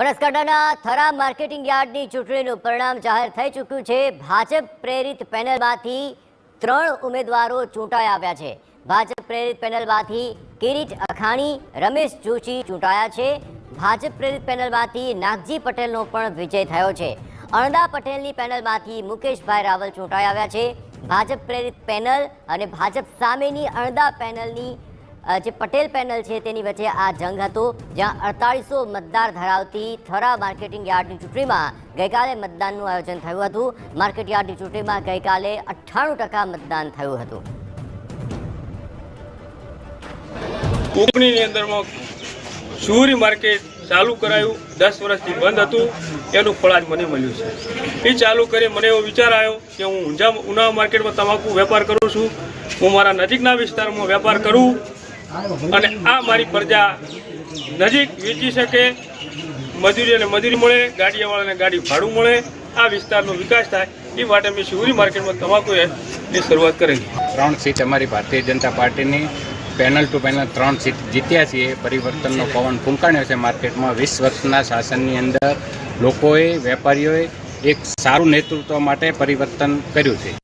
બનાસકાંઠાના થરા માર્કેટિંગ યાર્ડની ચૂંટણીનું પરિણામ જાહેર થઈ ચૂક્યું છે. ભાજપ પ્રેરિત પેનલમાંથી ત્રણ ઉમેદવારો ચૂંટાઈ આવ્યા છે. ભાજપ પ્રેરિત પેનલમાંથી કિરીટ અખાણી, રમેશ જોશી ચૂંટાયા છે. ભાજપ પ્રેરિત પેનલમાંથી નાગજી પટેલનો પણ વિજય થયો છે. અણદા પટેલની પેનલમાંથી મુકેશભાઈ રાવલ ચૂંટાઈ આવ્યા છે. ભાજપ પ્રેરિત પેનલ અને ભાજપ સામેની અણદા પેનલની જે પટેલ પેનલ છે તેની વચ્ચે આ જંગ હતો, જ્યાં અડતાળીસો મતદાર ધરાવતી થરા માર્કેટિંગ યાર્ડની ચૂંટણીમાં ગઈકાલે મતદાનનું આયોજન થયું હતું. માર્કેટ યાર્ડની ચૂંટણીમાં ગઈકાલે અઠ્ઠાણું ટકા મતદાન થયું હતું. કોકણીની અંદરમાં સુરી માર્કેટ ચાલુ કરાયું, દસ વર્ષથી બંધ હતું, એનું ફળ આજ મને મળ્યું છે. એ ચાલુ કરી મને એવો વિચાર આવ્યો કે હું ઊંઝા ઉના માર્કેટમાં તમાકુ વેપાર કરું છું, હું મારા નજીકના વિસ્તારમાં વેપાર કરું અને આ મારી પ્રજા નજીક વેચી શકે, મજૂરી અને મજૂરી મળે, ગાડીવાળાને ગાડી ભાડું મળે, આ વિસ્તારનો વિકાસ થાય, એ માટે મેં શિવરી માર્કેટમાં તમાકુ એની શરૂઆત કરેલી. ત્રણ સીટ અમારી ભારતીય જનતા પાર્ટીની, પેનલ ટુ પેનલ ત્રણ સીટ જીત્યા છીએ. પરિવર્તનનો પવન ફૂંકાણ્યો છે માર્કેટમાં. વીસ વર્ષના શાસનની અંદર લોકોએ, વેપારીઓએ એક સારું નેતૃત્વ માટે પરિવર્તન કર્યું છે.